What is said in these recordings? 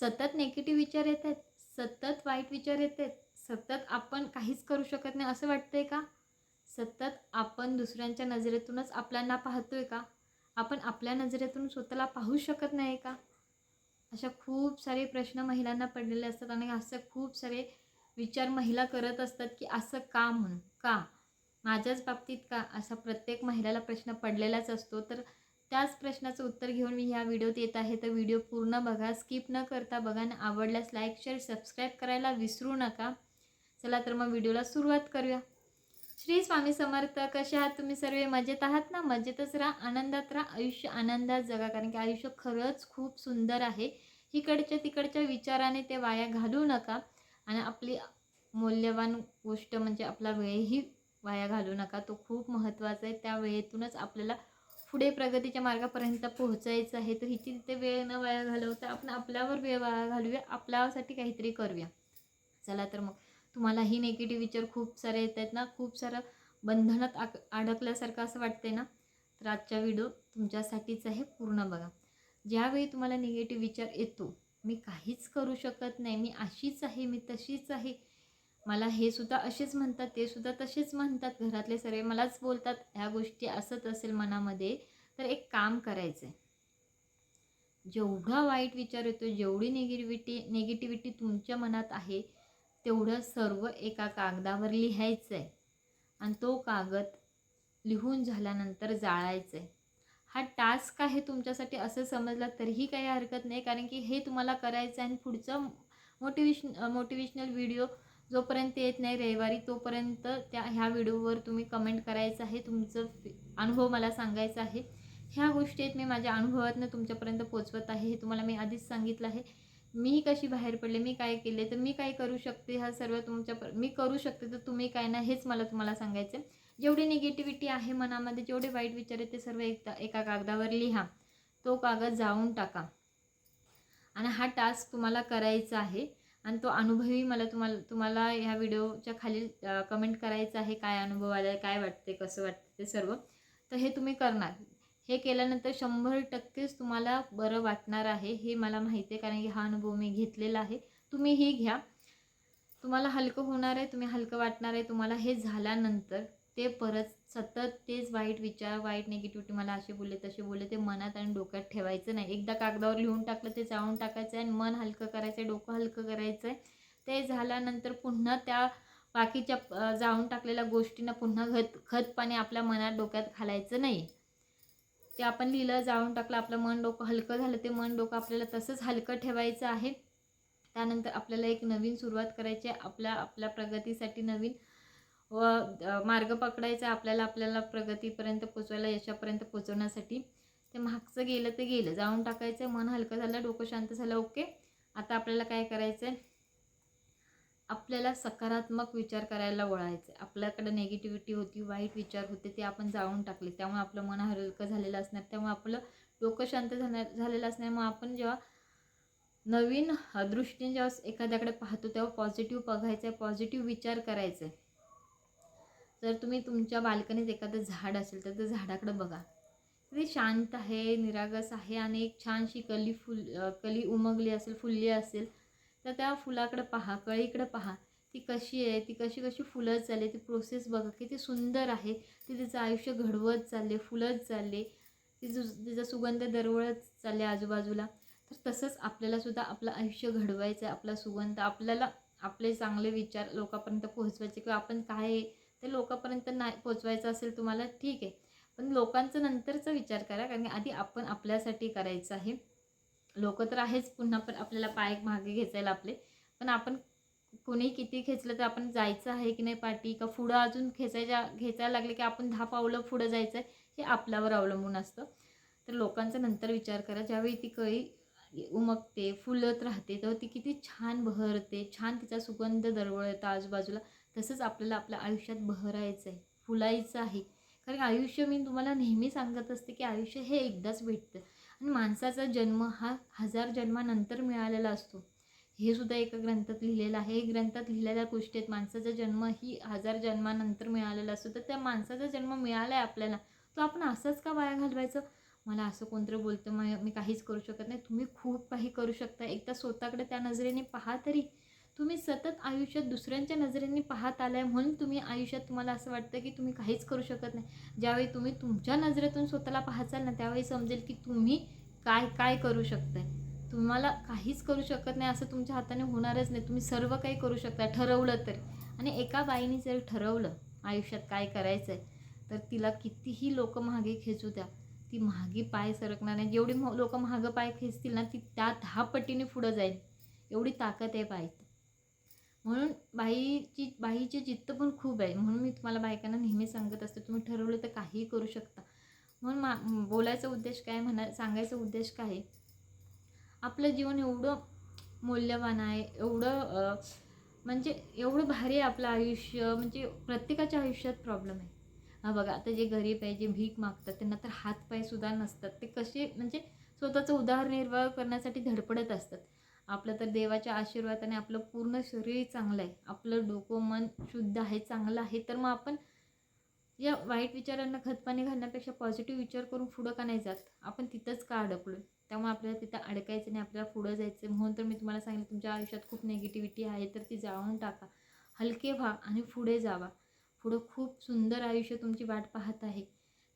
सतत नेगेटिव्ह विचार येत आहेत सतत वाईट विचार येत आहेत सतत आपण काहीच करू शकत नाही असं वाटतंय का? सतत आपण दुसऱ्यांच्या नजरेतूनच आपल्यांना पाहतोय का? आपण आपल्या नजरेतून स्वतःला पाहू शकत नाही का? अशा खूप सारे प्रश्न महिलांना पडलेले असतात आणि असं खूप सारे विचार महिला करत असतात की असं का म्हणून? का? माझ्याच बाबतीत का? असा प्रत्येक महिलाला प्रश्न पडलेलाच असतो. तर त्याच प्रश्नाचं उत्तर घेऊन मी ह्या व्हिडिओत येत आहे. तर व्हिडिओ पूर्ण बघा स्किप न करता बघा आणि आवडल्यास लाईक शेअर सबस्क्राईब करायला विसरू नका. चला तर मग व्हिडिओला सुरुवात करूया. श्री स्वामी समर्थ कसे आहात तुम्ही सर्व? मजेत आहात ना? मजेतच राहा आनंदात राहा. आयुष्य आनंदात जगा कारण की आयुष्य खरंच खूप सुंदर आहे. इकडच्या तिकडच्या विचाराने ते वाया घालू नका आणि आपली मौल्यवान गोष्ट म्हणजे आपला वेळही वाया घालू नका. तो खूप महत्त्वाचा आहे. त्या वेळेतूनच आपल्याला पुढे प्रगतीच्या मार्गापर्यंत पोहोचायचं आहे तर हिची तिथे वेळ न वाया घालवता आपण आपल्यावर वेळ वाया घालूया आपल्यासाठी काहीतरी करूया. चला तर मग तुम्हाला ही नेगेटिव्ह विचार खूप सारे येत आहेत ना खूप सारं बंधनात आक अडकल्यासारखं असं वाटतंय ना तर आजचा व्हिडिओ तुमच्यासाठीच आहे पूर्ण बघा. ज्यावेळी तुम्हाला निगेटिव्ह विचार येतो मी काहीच करू शकत नाही मी अशीच आहे मी तशीच आहे मला हे सुद्धा असेच म्हणतात ते सुद्धा तसेच म्हणतात घरातले सर्व मलाच बोलतात ह्या गोष्टी असत असेल मनामध्ये तर एक काम करायचं आहे जेवढा वाईट विचार येतो जेवढी निगेटिव्हिटी निगेटिव्हिटी तुमच्या मनात आहे तेवढं सर्व एका कागदावर लिहायचं आहे आणि तो कागद लिहून झाल्यानंतर जाळायचं आहे हा टास्क आहे तुमच्यासाठी असं समजलं तरीही काही हरकत नाही कारण की हे तुम्हाला करायचं आहे आणि पुढचं मोटिवेशन मोटिवेशनल व्हिडिओ जोपर्यंत येत नाही रविवारी तोपर्यंत त्या ह्या व्हिडिओवर तुम्ही कमेंट करायचं आहे तुमचं अनुभव मला सांगायचा आहे. ह्या गोष्टी आहेत मी माझ्या अनुभवातनं तुमच्यापर्यंत पोचवत आहे हे तुम्हाला मी आधीच सांगितलं आहे. मी कशी बाहेर पडले मी काय केले तर मी काय करू शकते हा सर्व तुमच्या मी करू शकते तर तुम्ही काय ना हेच मला तुम्हाला सांगायचं जेवढी निगेटिव्हिटी आहे मनामध्ये जेवढे वाईट विचार आहेत ते सर्व एक एका कागदावर लिहा. तो कागद जाऊन टाका. आणि हा टास्क तुम्हाला करायचा आहे. आणि तो अनुभवही मला तुम्हाला तुम्हाला ह्या व्हिडिओच्या खाली कमेंट करायचं आहे काय अनुभव आला आहे काय वाटते कसं वाटते ते सर्व तर हे तुम्ही करणार. हे केल्यानंतर शंभर टक्केच तुम्हाला बरं वाटणार आहे हे मला माहिती आहे कारण की हा अनुभव मी घेतलेला आहे. तुम्हीही घ्या. तुम्हाला हलकं होणार आहे तुम्ही हलकं वाटणार आहे तुम्हाला हे झाल्यानंतर ते परत सतत तेच वाईट विचार वाईट निगेटिव्हिटी मला असे बोलले तसे बोलले ते मनात आणि डोक्यात ठेवायचं नाही. एकदा कागदावर लिहून टाकलं ते जाळून टाकायचं आहे आणि मन हलकं करायचं आहे डोकं हलकं करायचं आहे ते झाल्यानंतर पुन्हा त्या बाकीच्या जाळून टाकलेल्या गोष्टींना पुन्हा खत खतपाणी आपल्या मनात डोक्यात घालायचं नाही. ते आपण लिहिलं जाळून टाकलं आपलं मन डोकं हलकं झालं ते मन डोकं आपल्याला तसंच हलकं ठेवायचं आहे. त्यानंतर आपल्याला एक नवीन सुरुवात करायची आहे. आपल्या आपल्या प्रगतीसाठी नवीन व मार्ग पकडायचा आपल्याला आपल्याला प्रगतीपर्यंत पोचवायला यशापर्यंत पोचवण्यासाठी. ते मागचं गेलं ते गेलं. जाऊन टाकायचं मन हलकं झालं डोकं शांत झालं ओके. आता आपल्याला काय करायचं आहे आपल्याला सकारात्मक विचार करायला वळायचं आहे आपल्याकडे निगेटिव्हिटी होती वाईट विचार होते ते आपण जाळून टाकले. त्यामुळे आपलं मन हलकं झालेलं असणार. त्यामुळे आपलं डोकं शांत झालं झालेलं असणार. मग आपण जेव्हा नवीन दृष्टीने जेव्हा एखाद्याकडे पाहतो तेव्हा पॉझिटिव्ह बघायचं आहे पॉझिटिव्ह विचार करायचा आहे जर तुम्ही तुमच्या बाल्कनीत एखादं झाड असेल तर त्या झाडाकडे बघा. ते शांत आहे निरागस आहे आणि एक छानशी कली फुल कली उमगली असेल फुलली असेल तर त्या फुलाकडं पहा कळीकडं पहा. ती कशी आहे ती कशी कशी फुलत चालली ती प्रोसेस बघा. किती सुंदर आहे. ती तिचं आयुष्य घडवत चालले फुलत चालले तिचं तिचा सुगंध दरवळत चालले आजूबाजूला. तर तसंच आपल्यालासुद्धा आपलं आयुष्य घडवायचं आहे आपला सुगंध आपल्याला आपले चांगले विचार लोकांपर्यंत पोहोचवायचे किंवा आपण काय ते लोकांपर्यंत नाही पोचवायचं असेल तुम्हाला ठीक आहे. पण लोकांचं नंतरचा विचार करा कारण की आधी आपण आपल्यासाठी करायचं आहे. लोक तर आहेच पुन्हा पण आपल्याला पाय मागे घेचायला आपले. पण आपण कोणी किती खेचलं तर आपण जायचं आहे की नाही पाठी का पुढं अजून खेचायच्या खेचायला लागले की आपण दहा पावलं पुढं जायचं आहे हे आपल्यावर अवलंबून असतं. तर लोकांचा नंतर विचार करा. ज्यावेळी ती कळी उमगते फुलत राहते तेव्हा ती किती छान बहरते छान तिचा सुगंध दरवळतं आजूबाजूला. तसंच आपल्याला आपल्या आयुष्यात बहरायचं आहे फुलायचं आहे. कारण आयुष्य मी तुम्हाला नेहमी सांगत असते की आयुष्य हे एकदाच भेटतं. आणि माणसाचा जन्म हा हजार जन्मानंतर मिळालेला असतो. हे सुद्धा एका ग्रंथात लिहिलेलं आहे. हे ग्रंथात लिहिलेल्या गोष्टी आहेत माणसाचा जन्म ही हजार जन्मानंतर मिळालेला असतो. तर त्या माणसाचा जन्म मिळाला आहे आपल्याला तो आपण असंच का वाया घालवायचं? मला असं कोणतरी बोलतं मग मी काहीच करू शकत नाही. तुम्ही खूप काही करू शकता. एकदा स्वतःकडे त्या नजरेने पहा तरी तुम्ही सतत आयुष्यात दुसऱ्यांच्या नजरेने पाहत आलाय म्हणून तुम्ही आयुष्यात तुम्हाला असं वाटतं की तुम्ही काहीच करू शकत नाही. ज्यावेळी तुम्ही तुमच्या नजरेतून स्वतःला पाहचाल ना त्यावेळी समजेल की तुम्ही काय काय करू शकताय. तुम्हाला काहीच करू शकत नाही असं तुमच्या हाताने होणारच नाही. तुम्ही सर्व काही करू शकता ठरवलं तरी. आणि एका बाईने जर ठरवलं आयुष्यात काय करायचं आहे तर तिला कितीही लोक महागे खेचू द्या. ती महागी पाय सरकणार नाही. जेवढी लोक महागं पाय खेचतील ना ती त्या दहा पटीने पुढं जाईल. एवढी ताकद आहे बाईत म्हणून बाईची बाईची जिद्द पण खूप आहे. म्हणून मी तुम्हाला बायकांना नेहमी सांगत असते तुम्ही ठरवलं तर काहीही करू शकता. म्हणून मा बोलायचा उद्देश काय म्हणा सांगायचा उद्देश काय? आहे आपलं जीवन एवढं मूल्यवान आहे एवढं म्हणजे एवढं भारी आहे आपलं आयुष्य म्हणजे प्रत्येकाच्या आयुष्यात प्रॉब्लेम आहे. हा बघा आता जे गरीब आहे जे भीक मागतात त्यांना तर हातपायसुद्धा नसतात. ते कसे म्हणजे स्वतःचं उदारनिर्वाह करण्यासाठी धडपडत असतात. आपलं तर देवाच्या आशीर्वादाने आपलं पूर्ण शरीर चांगलं आहे. आपलं डोकं मन शुद्ध आहे चांगलं आहे. तर मग आपण या वाईट विचारांना खतपाणी घालण्यापेक्षा पॉझिटिव्ह विचार करून पुढं का नाही जात? आपण तिथंच का अडकलो त्यामुळे आपल्याला तिथं अडकायचं नाही आपल्याला पुढं जायचं म्हणून तर मी तुम्हाला सांगितलं तुमच्या आयुष्यात खूप नेगेटिव्हिटी आहे तर ती जाळून टाका. हलके व्हा आणि पुढे जावा. पुढं खूप सुंदर आयुष्य तुमची वाट पाहत आहे.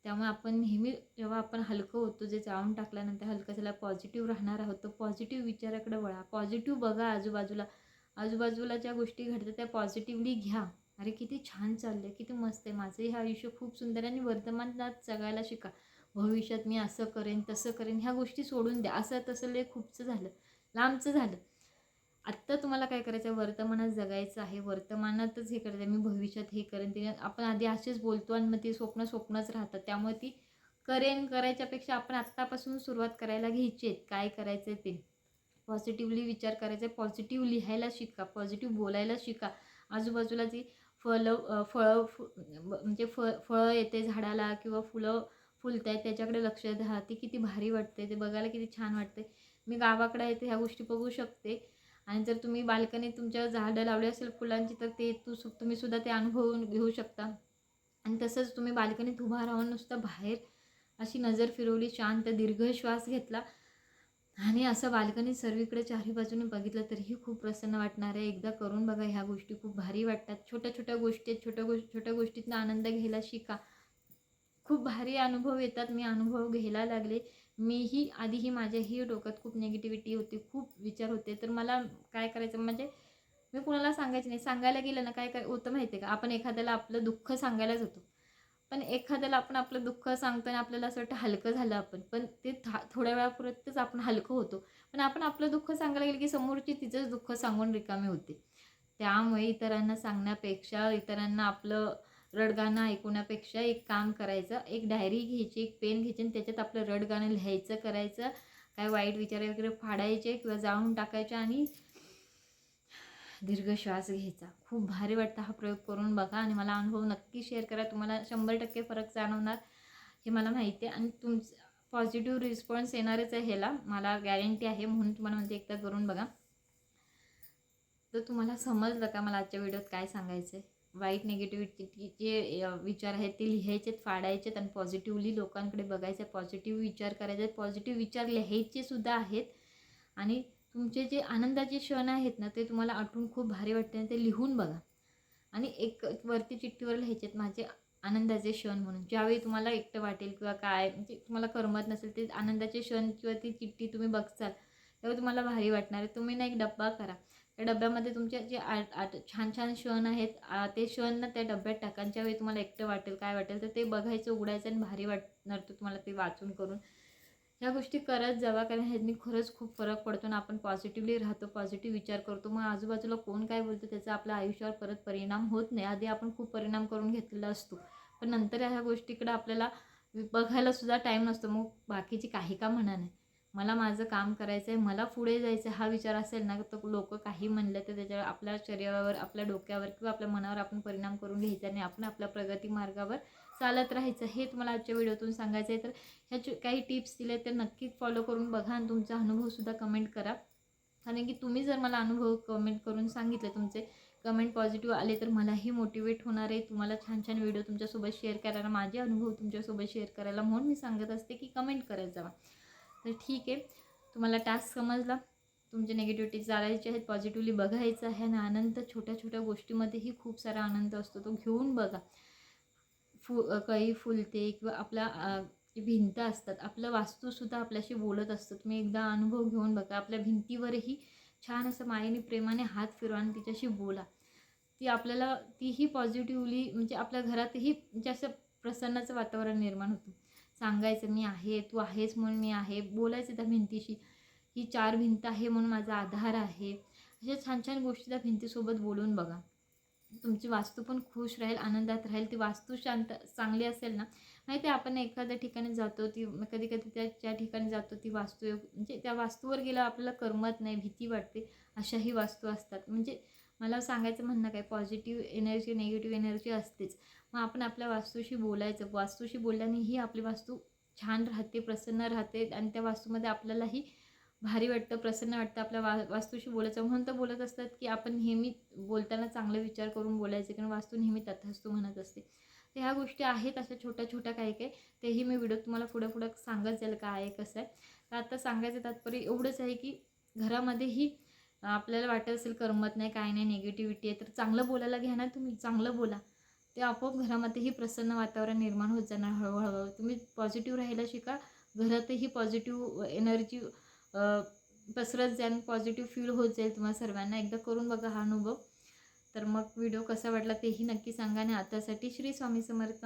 त्यामुळे आपण नेहमी जेव्हा आपण हलकं होतो जे जाळून टाकल्यानंतर हलकं त्याला पॉझिटिव्ह राहणार आहोत तर पॉझिटिव्ह विचाराकडे वळा. पॉझिटिव्ह बघा आजूबाजूला. आजूबाजूला ज्या गोष्टी घडतात त्या पॉझिटिव्हली घ्या. अरे किती छान चाललं आहे किती मस्त आहे. माझंही हे आयुष्य खूप सुंदर आहे आणि वर्तमानात जगायला शिका. भविष्यात मी असं करेन तसं करेन ह्या गोष्टी सोडून द्या. असं तसं लय खूपचं झालं. लांबचं झालं. आत्ता तुम्हाला काय करायचं आहे वर्तमानात जगायचं आहे. वर्तमानातच हे करायचं आहे मी भविष्यात हे करेन. ते आपण आधी असेच बोलतो आणि मग ती स्वप्न स्वप्नच राहतात. त्यामुळे ती करेन. करायच्यापेक्षा आपण आत्तापासून सुरुवात करायला घ्यायची आहेत काय करायचं आहे ते? पॉझिटिव्हली विचार करायचा आहे पॉझिटिव्ह लिहायला शिका. पॉझिटिव्ह बोलायला शिका. आजूबाजूला जी फळं फळं फु म्हणजे फ फळं येते झाडाला किंवा फुलं फुलत आहेत त्याच्याकडे लक्ष द्या. ती किती भारी वाटते. ते बघायला किती छान वाटते. मी गावाकडे येते ह्या गोष्टी बघू शकते. आणि जर तुम्ही बाल्कनीत तुमच्या झाडं लावली असेल फुलांची तर ते तू सु तुम्ही सुद्धा ते अनुभवून घेऊ शकता. आणि तसंच तुम्ही बाल्कनीत उभा राहून नुसतं बाहेर अशी नजर फिरवली शांत दीर्घ श्वास घेतला. आणि असं बाल्कनीत सर्वीकडे चारही बाजूने बघितलं तरीही खूप प्रसन्न वाटणार आहे. एकदा करून बघा ह्या गोष्टी खूप भारी वाटतात. छोट्या छोट्या गोष्टी आहेत. छोट्या गोष्ट छोट्या गोष्टीतनं आनंद घ्यायला शिका. खूप भारी अनुभव येतात. मी अनुभव घ्यायला लागले. मीही आधीही माझ्याही डोक्यात खूप निगेटिव्हिटी होती खूप विचार होते. तर मला काय करायचं म्हणजे मी कुणाला सांगायचं नाही. सांगायला गेलं ना काय काय होतं माहिती आहे का? आपण एखाद्याला आपलं दुःख सांगायलाच होतो. पण एखाद्याला आपण आपलं दुःख सांगतो आणि आपल्याला असं वाटतं हलकं झालं आपण. पण ते था थोड्या वेळापुरतच आपण हलकं होतो. पण आपण आपलं दुःख सांगायला गेलं की समोरची तिचंच दुःख सांगून रिकामे होते. त्यामुळे इतरांना सांगण्यापेक्षा इतरांना आपलं रडगाणं ऐकवण्यापेक्षा एक काम करायचं एक डायरी घ्यायची एक पेन घ्यायची आणि त्याच्यात आपलं रडगाणं लिहायचं करायचं. काय वाईट विचार वगैरे फाडायचे किंवा जाळून टाकायचे आणि दीर्घ श्वास घ्यायचा. खूप भारी वाटतं हा प्रयोग करून बघा आणि मला अनुभव नक्की शेअर करा. तुम्हाला शंभर टक्के फरक जाणवणार हे मला माहिती आहे. आणि तुमचं पॉझिटिव्ह रिस्पॉन्स येणारच आहे ह्याला. मला गॅरंटी आहे म्हणून तुम्हाला म्हणते एकदा करून बघा. तर तुम्हाला समजलं का मला आजच्या व्हिडिओत काय सांगायचं आहे वाईट निगेटिव्हिटीचे विचार आहेत ते लिहायचेत फाडायचेत आणि पॉझिटिव्हली लोकांकडे बघायचे पॉझिटिव्ह विचार करायचे पॉझिटिव्ह विचार लिहायचे सुद्धा आहेत. आणि तुमचे जे आनंदाचे क्षण आहेत ना ते तुम्हाला आठवून खूप भारी वाटते आणि ते लिहून बघा. आणि एक वरती चिठ्ठीवर लिहायचेत माझे आनंदाचे क्षण म्हणून. ज्यावेळी तुम्हाला एकटं वाटेल किंवा काय म्हणजे तुम्हाला करमत नसेल ते आनंदाचे क्षण किंवा ती चिठ्ठी तुम्ही बघचाल तेव्हा तुम्हाला भारी वाटणार आहे. तुम्ही ना एक डब्बा करा. त्या डब्यामध्ये तुमचे जे आट छान छान क्षण आहेत ते क्षण ना त्या डब्यात टाकांच्या वेळी तुम्हाला एकटं वाटेल काय वाटेल तर ते बघायचं उघडायचं आणि भारी वाटणार तर तुम्हाला ते वाचून करून. ह्या गोष्टी करत जावा कारण ह्यांनी खरंच खूप फरक पडतो ना आपण पॉझिटिव्हली राहतो पॉझिटिव्ह विचार करतो. मग आजूबाजूला कोण काय बोलतो त्याचा आपल्या आयुष्यावर परत परिणाम होत नाही. आधी आपण खूप परिणाम करून घेतलेला असतो. पण नंतर ह्या गोष्टीकडे आपल्याला बघायला सुद्धा टाईम नसतो. मग बाकीची काही का म्हणा नाही. मला माझं काम करायचं आहे मला पुढे जायचं हा विचार असेल ना तर लोक काही म्हणलं तर त्याच्यावर आपल्या शरीरावर आपल्या डोक्यावर किंवा आपल्या मनावर आपण परिणाम करून घ्यायचा आणि आपण आपल्या प्रगती मार्गावर चालत राहायचं. हे तुम्हाला आजच्या व्हिडिओतून सांगायचं आहे तर ह्याचे काही टिप्स दिले तर नक्कीच फॉलो करून बघा आणि तुमचा अनुभवसुद्धा कमेंट करा. कारण की तुम्ही जर मला अनुभव कमेंट करून सांगितले तुमचे कमेंट पॉझिटिव्ह आले तर मलाही मोटिवेट होणार आहे. तुम्हाला छान छान व्हिडिओ तुमच्यासोबत शेअर करायला माझे अनुभव तुमच्यासोबत शेअर करायला म्हणून मी सांगत असते की कमेंट करत जावा. तर ठीक आहे. तुम्हाला टास्क समजला. तुमचे निगेटिव्हिटी चालायचे आहेत पॉझिटिव्हली बघायचं आहे आणि आनंद छोट्या छोट्या गोष्टीमध्येही खूप सारा आनंद असतो. तो घेऊन बघा. फु काही फुलते किंवा आपला भिंत असतात आपलं वास्तूसुद्धा आपल्याशी बोलत असतं. तुम्ही एकदा अनुभव घेऊन बघा. आपल्या भिंतीवरही छान असं मायेने प्रेमाने हात फिरवा आणि तिच्याशी बोला. ती आपल्याला तीही पॉझिटिव्हली म्हणजे आपल्या घरातही म्हणजे असं प्रसन्नाचं वातावरण निर्माण होतं. सांगायचं मी आहे तू आहेस म्हणून मी आहे. बोलायचं त्या भिंतीशी. ही चार भिंत आहे म्हणून माझा आधार आहे. अशा छान छान गोष्टी त्या भिंतीसोबत बोलून बघा. तुमची वास्तू पण खुश राहील आनंदात राहील. ती वास्तू शांत चांगली असेल ना माहिती आहे आपण एखाद्या ठिकाणी जातो ती कधी कधी त्या ज्या ठिकाणी जातो ती वास्तू म्हणजे त्या वास्तूवर गेल्यावर आपल्याला करमत नाही भीती वाटते. अशाही वास्तू असतात. म्हणजे मला सांगायचं म्हणणं काय? पॉझिटिव्ह एनर्जी नेगेटिव्ह एनर्जी असतेच. मग आपण आपल्या वास्तूशी बोलायचं. वास्तूशी बोलल्यानेही आपली वास्तू छान राहते प्रसन्न राहते आणि त्या वास्तूमध्ये आपल्यालाही भारी वाटतं प्रसन्न वाटतं आपल्या वा वास्तूशी बोलायचं. म्हणून तर बोलत असतात की आपण नेहमी बोलताना चांगले विचार करून बोलायचे कारण वास्तू नेहमी तथास्तू म्हणत असते. तर ह्या गोष्टी आहेत अशा छोट्या छोट्या काही काही. तेही मी व्हिडिओ तुम्हाला पुढं पुढं सांगत जाईल काय आहे कसं आहे. तर आता सांगायचं तात्पर्य एवढंच आहे की घरामध्येही आपल्याला वाटत असेल करमत नाही काय नाही निगेटिव्हिटी आहे तर चांगलं बोलायला घ्या ना तुम्ही चांगलं बोला. ते आपोआप घरामध्येही प्रसन्न वातावरण निर्माण होत जाणार हळूहळू. तुम्ही पॉझिटिव्ह राहायला शिका घरातही पॉझिटिव्ह एनर्जी पसरत जाईल पॉझिटिव्ह फील होत जाईल तुम्हाला सर्वांना. एकदा करून बघा हा अनुभव. तर मग व्हिडिओ कसा वाटला तेही नक्की सांगा. आणि आतासाठी श्री स्वामी समर्थ.